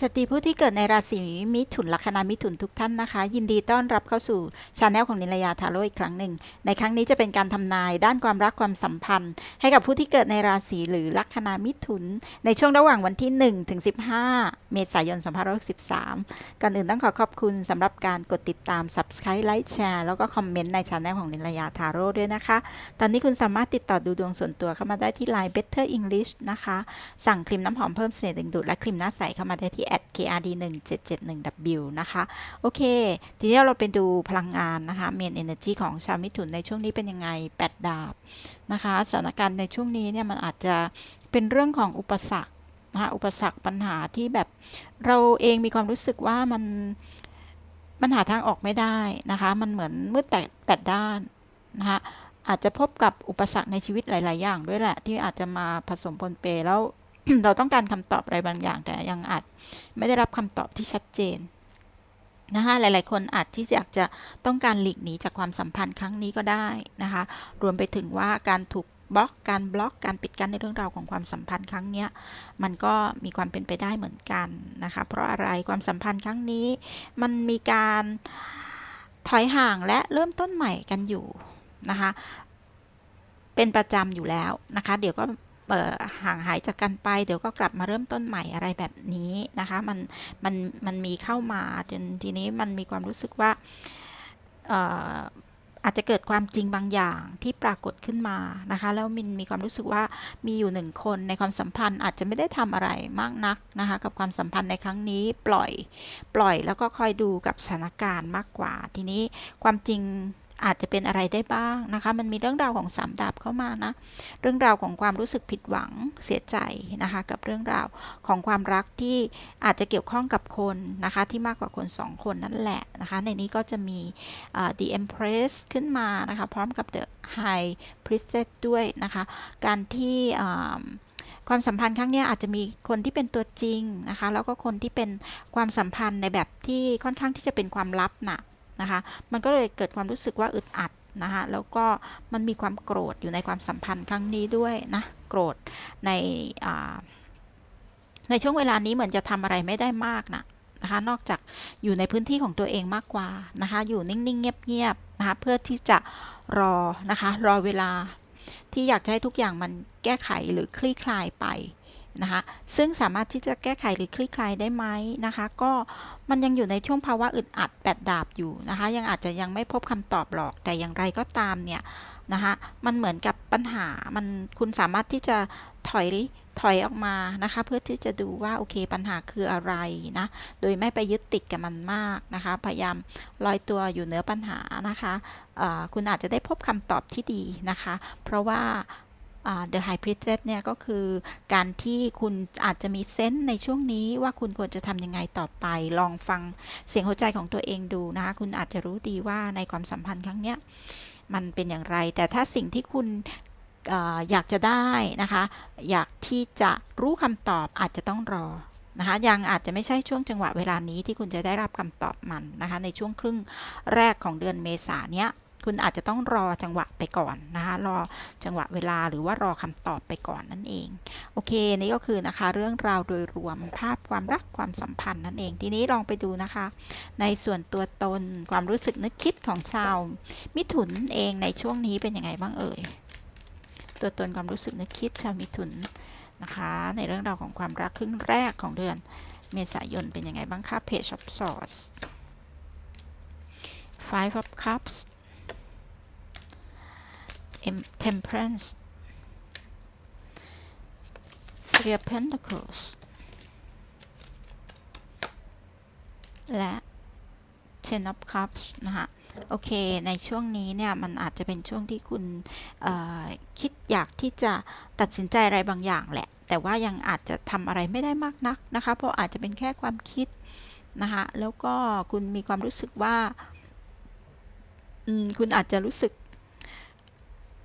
สตรีผู้ที่เกิดในราศีมิถุนลัคนามิถุนทุกท่านนะคะ ยินดีต้อนรับเข้าสู่ชาแนลของนิลยาทาโร่อีกครั้งหนึ่ง ในครั้งนี้จะเป็นการทำนายด้านความรักความสัมพันธ์ ให้กับผู้ที่เกิดในราศีหรือลัคนามิถุน ในช่วงระหว่างวันที่1ถึง15 เมษายน2563ก่อนอื่นต้องขอขอบคุณสำหรับการกดติดตาม Subscribe ไลค์แชร์แล้วก็คอมเมนต์ในช anel ของนิลยาทาโร่ด้วยนะคะ ตอนนี้คุณสามารถติดต่อดูดวงส่วนตัวเข้ามาได้ที่ Line Better English นะคะ สั่งครีมน้ำหอมเพิ่มเสน่ห์ดึงดูดและครีมหน้าใสเข้ามาได้ที่ @krd 1 7 7 1 w นะคะ โอเค ทีนี้เราไปดูพลังงานนะคะ Main Energy ของชาวมิถุนในช่วงนี้เป็นยังไง 8 ดาบนะคะ สถานการณ์ในช่วงนี้เนี่ยมันอาจจะเป็นเรื่องของอุปสรรคนะคะอุปสรรคปัญหาที่แบบเราเองมีความรู้สึกว่ามันมันหาทางออกไม่ได้นะคะ มันเหมือนมืดแปดแปดด้านนะคะอาจจะพบกับอุปสรรคในชีวิตหลาย ๆ อย่างด้วยแหละ ที่อาจจะมาผสมปนเปแล้ว เราต้องการคำตอบอะไรบางอย่าง แต่ยังอาจไม่ได้รับคำตอบที่ชัดเจนนะคะหลายๆ คนอาจที่อยากจะต้องการหลีกหนีจากความสัมพันธ์ครั้งนี้ก็ได้นะคะ รวมไปถึงว่าการถูกบล็อกการบล็อกการปิดกั้นในเรื่องราวของความสัมพันธ์ครั้งนี้มันก็มีความเป็นไปได้เหมือนกันนะคะ เพราะอะไรความสัมพันธ์ครั้งนี้มันมีการถอยห่างและเริ่มต้นใหม่กันอยู่นะคะเป็นประจำอยู่แล้วนะคะ เดี๋ยวก็ ห่างหายจากกันไป เดี๋ยวก็กลับมาเริ่มต้นใหม่อะไรแบบนี้นะคะ มันมันมันมีเข้ามาจนทีนี้มันมีความรู้สึกว่าเอ่ออาจจะเกิดความจริงบางอย่างที่ปรากฏขึ้นมานะคะ แล้วมินมีความรู้สึกว่ามีอยู่หนึ่งคนในความสัมพันธ์อาจจะไม่ได้ทำอะไรมากนักนะคะกับความสัมพันธ์ในครั้งนี้ปล่อย ปล่อยแล้วก็คอยดูกับสถานการณ์มากกว่า ทีนี้ความจริง อาจจะเป็นอะไรได้บ้างนะคะ มันมีเรื่องราวของสามดาบเข้ามานะ เรื่องราวของความรู้สึกผิดหวังเสียใจนะคะ กับเรื่องราวของความรักที่อาจจะเกี่ยวข้องกับคนนะคะ ที่มากกว่าคนสองคนนั่นแหละนะคะ ในนี้ก็จะมี uh, the empress ขึ้นมานะคะ พร้อมกับ the high priestess ด้วยนะคะ การที่ความสัมพันธ์ครั้งนี้อาจจะมีคนที่เป็นตัวจริงนะคะ แล้วก็คนที่เป็นความสัมพันธ์ในแบบที่ค่อนข้างที่จะเป็นความลับนะ นะคะ มันก็เลยเกิดความรู้สึกว่าอึดอัดนะคะ แล้วก็มันมีความโกรธอยู่ในความสัมพันธ์ครั้งนี้ด้วยนะ โกรธในในช่วงเวลานี้เหมือนจะทำอะไรไม่ได้มากนะนะคะนอกจากอยู่ในพื้นที่ของตัวเองมากกว่านะคะ อยู่นิ่ง ๆ เงียบ ๆ นะคะ เพื่อที่จะรอนะคะ รอเวลาที่อยากจะให้ทุกอย่างมันแก้ไขหรือคลี่คลายไป นะคะซึ่งสามารถที่จะแก้ไขหรือคลี่คลายได้ไหมนะคะ ก็มันยังอยู่ในช่วงภาวะอึดอัดแปดดาบอยู่นะคะ ยังอาจจะยังไม่พบคำตอบหรอกแต่อย่างไรก็ตามเนี่ยนะคะมันเหมือนกับปัญหามันคุณสามารถที่จะถอยถอยออกมานะคะ เพื่อที่จะดูว่าโอเคปัญหาคืออะไรนะ โดยไม่ไปยึดติดกับมันมากนะคะ พยายามลอยตัวอยู่เหนือปัญหานะคะะคุณอาจจะได้พบคำตอบที่ดีนะคะ เพราะว่า The High Priestess เนี่ยก็คือการที่คุณอาจจะมีเซนส์ในช่วงนี้ว่าคุณควรจะทำยังไงต่อไป ลองฟังเสียงหัวใจของตัวเองดูนะคะคุณอาจจะรู้ดีว่าในความสัมพันธ์ครั้งนี้มันเป็นอย่างไร แต่ถ้าสิ่งที่คุณออยากจะได้นะคะ อยากที่จะรู้คำตอบอาจจะต้องรอนะคะยังอาจจะไม่ใช่ช่วงจังหวะเวลานี้ที่คุณจะได้รับคำตอบมันนะคะในช่วงครึ่งแรกของเดือนเมษาเนี้ย คุณอาจจะต้องรอจังหวะไปก่อนนะคะรอจังหวะเวลาหรือว่ารอคำตอบไปก่อนนั่นเอง โอเค นี่ก็คือนะคะเรื่องราวโดยรวมภาพความรักความสัมพันธ์นั่นเอง ทีนี้ลองไปดูนะคะ ในส่วนตัวตนความรู้สึกนึกคิดของชาว มิถุนเองในช่วงนี้เป็นยังไงบ้างเอ่ย ตัวตนความรู้สึกนึกคิดชาวมิถุนนะคะ ในเรื่องราวของความรักครึ่งแรกของเดือนเมษายนเป็นยังไงบ้างคะ Page of Swords Five of Cups temperance three of pentacles และ ten of cups นะคะโอเค ในช่วงนี้เนี่ย มันอาจจะเป็นช่วงที่คุณคิดอยากที่จะตัดสินใจอะไรบางอย่างแหละ แต่ว่ายังอาจจะทำอะไรไม่ได้มากนักนะคะ เพราะอาจจะเป็นแค่ความคิดนะคะ แล้วก็คุณมีความรู้สึกว่า คุณอาจจะรู้สึก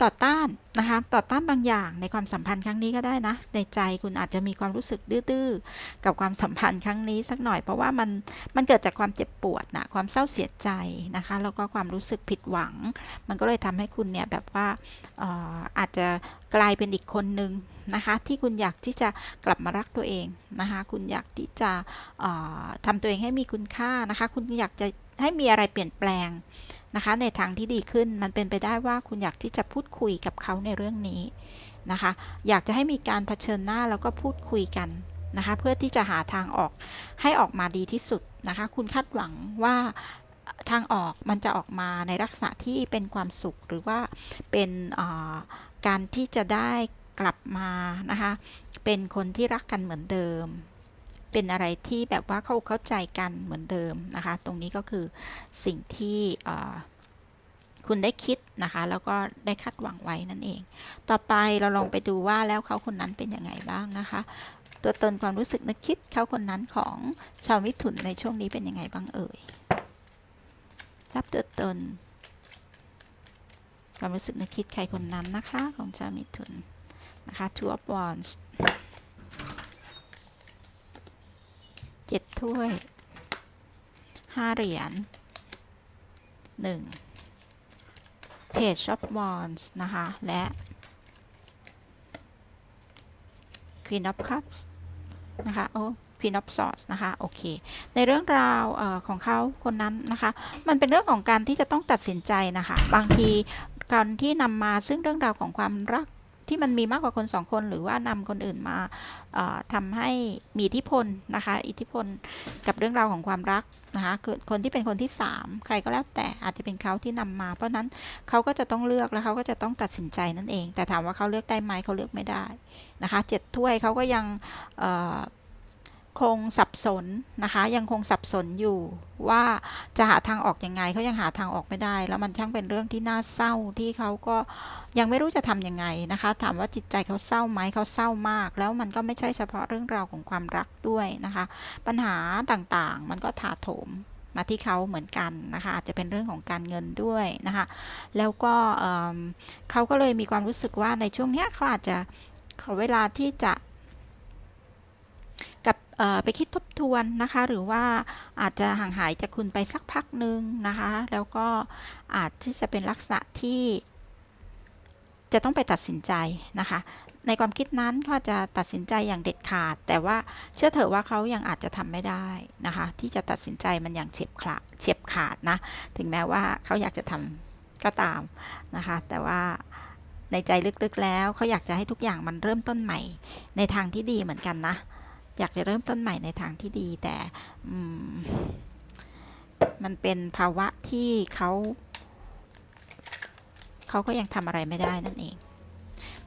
ต่อต้านนะคะต่อต้านบางอย่างในความสัมพันธ์ครั้งนี้ก็ได้นะ ในใจคุณอาจจะมีความรู้สึกดื้อๆกับความสัมพันธ์ครั้งนี้สักหน่อยเพราะว่ามันมันเกิดจากความเจ็บปวดนะความเศร้าเสียใจนะคะแล้วก็ความรู้สึกผิดหวัง มันก็เลยทำให้คุณเนี่ยแบบว่าอออาจจะกลายเป็นอีกคนนึงนะคะที่คุณอยากที่จะกลับมารักตัวเองนะคะคุณอยากที่จะเอ่อทำตัวเองให้มีคุณค่านะคะ คุณอยากจะ ให้มีอะไรเปลี่ยนแปลงนะคะ ในทางที่ดีขึ้นมันเป็นไปได้ว่าคุณอยากที่จะพูดคุยกับเขาในเรื่องนี้นะคะ อยากจะให้มีการเผชิญหน้าแล้วก็พูดคุยกันนะคะเพื่อที่จะหาทางออกให้ออกมาดีที่สุดนะคะ คุณคาดหวังว่าทางออกมันจะออกมาในลักษณะที่เป็นความสุขหรือว่าเป็นการที่จะได้กลับมานะคะ เป็นคนที่รักกันเหมือนเดิม เป็นอะไรที่แบบว่าเขาเข้าใจกันเหมือนเดิมนะคะ ตรงนี้ก็คือสิ่งที่คุณได้คิดนะคะ แล้วก็ได้คาดหวังไว้นั่นเอง ต่อไปเราลองไปดูว่าแล้วเขาคนนั้นเป็นยังไงบ้างนะคะ ตัวตนความรู้สึกนึกคิดเขาคนนั้นของชาวมิถุนในช่วงนี้เป็นยังไงบ้างเอ่ยทราบตัวตน ความรู้สึกนึกคิดใครคนนั้นนะคะ ของชาวมิถุนนะคะ Two of Wands เจ็ดถ้วยห้าเหรียญหนึ่ง Page of Wands นะคะ และ Queen of Cups นะคะ โอ้ Queen of Swords นะคะ โอเค ในเรื่องราวออของเขาคนนั้นนะคะ มันเป็นเรื่องของการที่จะต้องตัดสินใจนะคะ บางทีการที่นำมาซึ่งเรื่องราวของความรัก ที่มันมีมากกว่าคนสองคนหรือว่านำคนอื่นมาเอ่อทำให้มีอิทธิพลนะคะ อิทธิพลกับเรื่องราวของความรักนะคะคือคนที่เป็นคนที่ 3 ใครก็แล้วแต่อาจจะเป็นเขาที่นำมา เพราะนั้นเขาก็จะต้องเลือกแล้วเขาก็จะต้องตัดสินใจนั่นเอง แต่ถามว่าเขาเลือกได้ไหมเขาเลือกไม่ได้นะคะเจ็ดถ้วยเขาก็ยัง คงสับสนนะคะ ยังคงสับสนอยู่ว่าจะหาทางออกยังไงเขายังหาทางออกไม่ได้ แล้วมันช่างเป็นเรื่องที่น่าเศร้าที่เขาก็ยังไม่รู้จะทำยังไงนะคะ ถามว่าจิตใจเขาเศร้าไหมเขาเศร้ามาก แล้วมันก็ไม่ใช่เฉพาะเรื่องราวของความรักด้วยนะคะ ปัญหาต่างๆมันก็ถาโถมมาที่เขาเหมือนกันนะคะอาจจะเป็นเรื่องของการเงินด้วยนะคะ แล้วก็เอิ่มเขาก็เลยมีความรู้สึกว่าในช่วงนี้เขาอาจจะขอเวลาที่จะ ไปคิดทบทวนนะคะ หรือว่าอาจจะห่างหายจากคุณไปสักพักหนึ่งนะคะ แล้วก็อาจที่จะเป็นลักษณะที่จะต้องไปตัดสินใจนะคะ ในความคิดนั้นเขาจะตัดสินใจอย่างเด็ดขาด แต่ว่าเชื่อเถอะว่าเขายังอาจจะทำไม่ได้นะคะ ที่จะตัดสินใจมันอย่างเฉียบขาดเฉียบขาดนะ ถึงแม้ว่าเขาอยากจะทำก็ตามนะคะ แต่ว่าในใจลึกๆแล้วเขาอยากจะให้ทุกอย่างมันเริ่มต้นใหม่ ในทางที่ดีเหมือนกันนะ อยากจะเริ่มต้นใหม่ในทางที่ดี แต่อมมันเป็นภาวะที่เขาเขาก็ยังทำอะไรไม่ได้นั่นเอง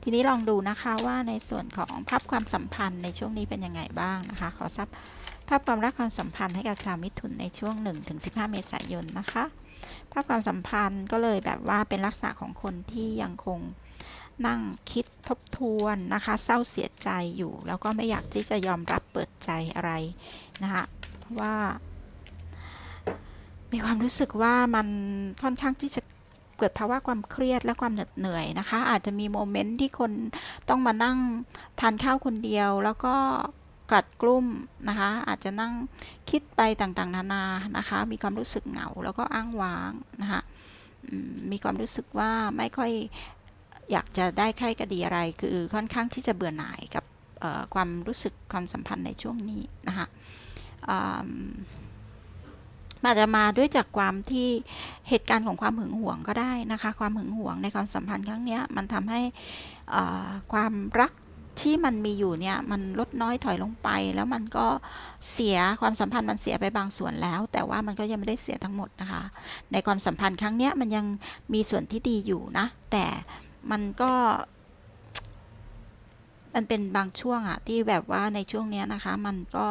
ทีนี้ลองดูนะคะว่าในส่วนของภาพความสัมพันธ์ในช่วงนี้เป็นยังไงบ้างนะคะ ขอทราบภาพความรักความสัมพันธ์ให้กับชาวมิถุนในช่วง 1-15 เมษายนนะคะ ภาพความสัมพันธ์ก็เลยแบบว่าเป็นลักษณะของคนที่ยังคงนั่งคิดทบทวนนะคะ เศร้าเสียใจอยู่ แล้วก็ไม่อยากที่จะยอมรับ ใจอะไรนะคะเพราะว่า มีความรู้สึกว่ามันค่อนข้างที่จะเกิดภาวะความเครียดและความเหน็ดเหนื่อยนะคะ อาจจะมีโมเมนต์ที่คนต้องมานั่งทานข้าวคนเดียว แล้วก็กลัดกลุ้มนะคะ อาจจะนั่งคิดไปต่างๆ นานานะคะ มีความรู้สึกเหงาแล้วก็อ้างว้างนะคะมีความรู้สึกว่าไม่ค่อยอยากจะได้ใครกระดีอะไร คือค่อนข้างที่จะเบื่อหน่ายกับ ความรู้สึกความสัมพันธ์ในช่วงนี้นะคะอาจจะมาด้วยจากความที่เหตุการณ์ของความหึงหวงก็ได้นะคะ ความหึงหวงในความสัมพันธ์ครั้งนี้มันทำให้ความรักที่มันมีอยู่เนี่ยมันลดน้อยถอยลงไป แล้วมันก็เสียความสัมพันธ์มันเสียไปบางส่วนแล้ว แต่ว่ามันก็ยังไม่ได้เสียทั้งหมดนะคะ ในความสัมพันธ์ครั้งนี้มันยังมีส่วนที่ดีอยู่นะ แต่มันก็ มันเป็นบางช่วงอะที่แบบว่าในช่วงเนี้ยนะคะ มันก็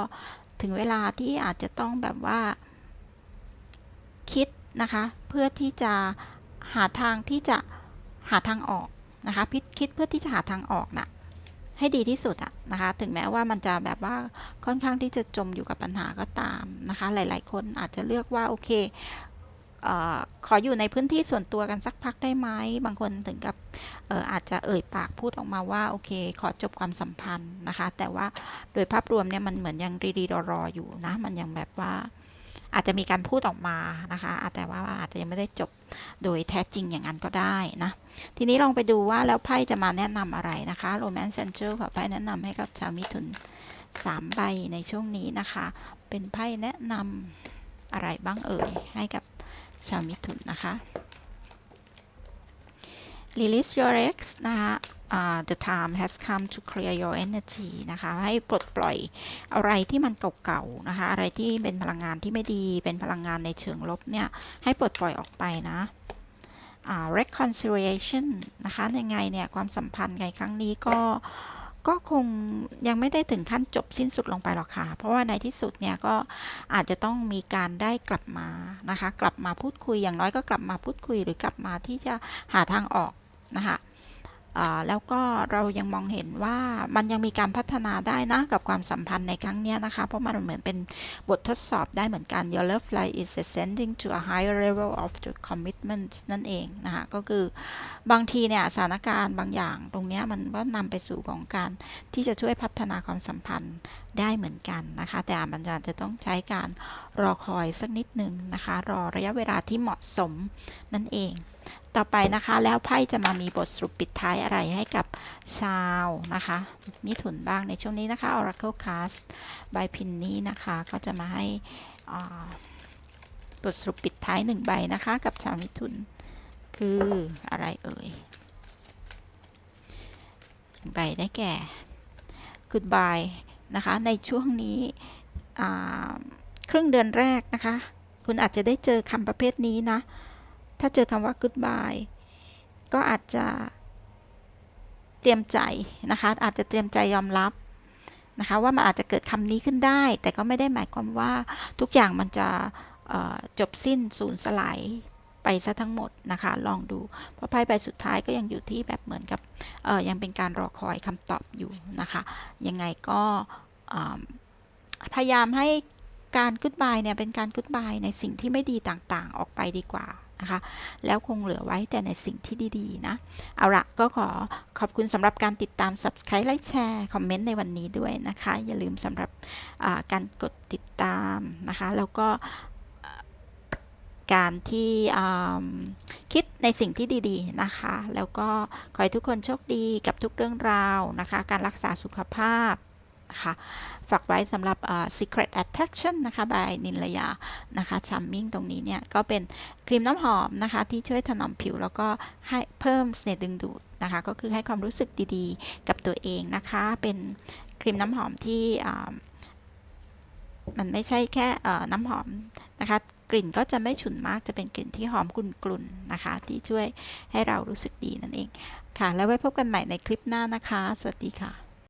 ถึงเวลาที่อาจจะต้องแบบว่า คิดนะคะ เพื่อที่จะหาทางที่จะหาทางออกนะคะพิคิดเพื่อที่จะหาทางออกนะให้ดีที่สุดอะนะคะ ถึงแม้ว่ามันจะแบบว่าค่อนข้างที่จะจมอยู่กับปัญหาก็ตามนะคะ หลาย ๆ คนอาจจะเลือกว่าโอเค ออขออยู่ในพื้นที่ส่วนตัวกันสักพักได้ไหม บางคนถึงกับอออาจจะเอ่ยปากพูดออกมาว่าโอเค ขอจบความสัมพันธ์นะคะ แต่ว่าโดยภาพรวมเนี่ยมันเหมือนยังรีดีรอๆอยู่นะ มันยังแบบว่าอาจจะมีการพูดออกมานะคะแต่ว่าอาจจะยังไม่ได้จบโดยแท้จริงอย่างนั้นก็ได้นะ ทีนี้ลองไปดูว่าแล้วไพ่จะมาแนะนำอะไรนะคะ Romance Angel ขอไพ่แนะนำให้กับชาวมิถุน3ใบในช่วงนี้นะคะ เป็นไพ่แนะนำอะไรบ้างเอ่ยให้กับ ชาวมิถุนนะคะ Release your ex นะคะ uh, the time has come to clear your energy นะคะ ให้ปลดปล่อยอะไรที่มันเก่าๆนะคะ อะไรที่เป็นพลังงานที่ไม่ดี เป็นพลังงานในเชิงลบเนี่ย ให้ปลดปล่อยออกไปนะอ่า reconciliation นะคะ ยังไงเนี่ย ความสัมพันธ์ในครั้งนี้ก็ ก็คงยังไม่ได้ถึงขั้นจบสิ้นสุดลงไปหรอกค่ะ เพราะว่าในที่สุดเนี่ยก็อาจจะต้องมีการได้กลับมานะคะ กลับมาพูดคุยอย่างน้อยก็กลับมาพูดคุยหรือกลับมาที่จะหาทางออกนะคะ แล้วก็เรายังมองเห็นว่ามันยังมีการพัฒนาได้นะกับความสัมพันธ์ในครั้งนี้นะคะ เพราะมันเหมือนเป็นบททดสอบได้เหมือนกัน your love life is ascending to a higher level of the commitment นั่นเองนะคะก็คือบางทีเนี่ยสถานการณ์บางอย่างตรงนี้มันก็นำไปสู่ของการที่จะช่วยพัฒนาความสัมพันธ์ได้เหมือนกันนะคะ แต่มันจะจะต้องใช้การรอคอยสักนิดหนึ่งนะคะ รอระยะเวลาที่เหมาะสมนั่นเอง ต่อไปนะคะแล้วไพ่จะมามีบทสรุปปิดท้ายอะไรให้กับชาวนะคะมิถุนบ้างในช่วงนี้นะคะ Oracle Cast ใบพินนี้นะคะก็จะมาให้บทสรุปปิดท้ายหนึ่งใบนะคะกับชาวมิถุนคืออะไรเอ่ยใบได้แก่ goodbye นะคะในช่วงนี้ครึ่งเดือนแรกนะคะ คุณอาจจะได้เจอคำประเภทนี้นะ ถ้าเจอคำว่า goodbye ก็อาจจะเตรียมใจนะคะ อาจจะเตรียมใจยอมรับนะคะ ว่ามันอาจจะเกิดคำนี้ขึ้นได้ แต่ก็ไม่ได้หมายความว่าทุกอย่างมันจะจบสิ้นสูญสลายไปซะทั้งหมดนะคะ ลองดู เพราะไพ่ใบสุดท้ายก็ยังอยู่ที่แบบเหมือนกับยังเป็นการรอคอยคำตอบอยู่นะคะ ยังไงก็พยายามให้การกุดบายเนี่ยเป็นการกุดบายในสิ่งที่ไม่ดีต่างๆ ออกไปดีกว่า นะคะ แล้วคงเหลือไว้แต่ในสิ่งที่ดีๆ นะ เอาละก็ขอขอบคุณสำหรับการติดตาม Subscribe ไลค์แชร์ คอมเมนต์ในวันนี้ด้วยนะคะ อย่าลืมสำหรับการกดติดตามนะคะ แล้วก็การที่คิดในสิ่งที่ดีๆนะคะ แล้วก็ขอให้ทุกคนโชคดีกับทุกเรื่องราวนะคะ การรักษาสุขภาพ นะคะฝากไว้สำหรับ Secret Attraction นะคะ by นินลยานะคะชัมมิ่งตรงนี้เนี่ยก็เป็นครีมน้ำหอมนะคะที่ช่วยถนอมผิวแล้วก็ให้เพิ่มเสน่ห์ดึงดูดนะคะก็คือให้ความรู้สึกดีๆ กับตัวเองนะคะเป็นครีมน้ำหอมที่มันไม่ใช่แค่น้ำหอมนะคะกลิ่นก็จะไม่ฉุนมากจะเป็นกลิ่นที่หอมกลุ่นๆนะคะ ที่ช่วยให้เรารู้สึกดีนั่นเองค่ะ แล้วไว้พบกันใหม่ในคลิปหน้านะคะ สวัสดีค่ะ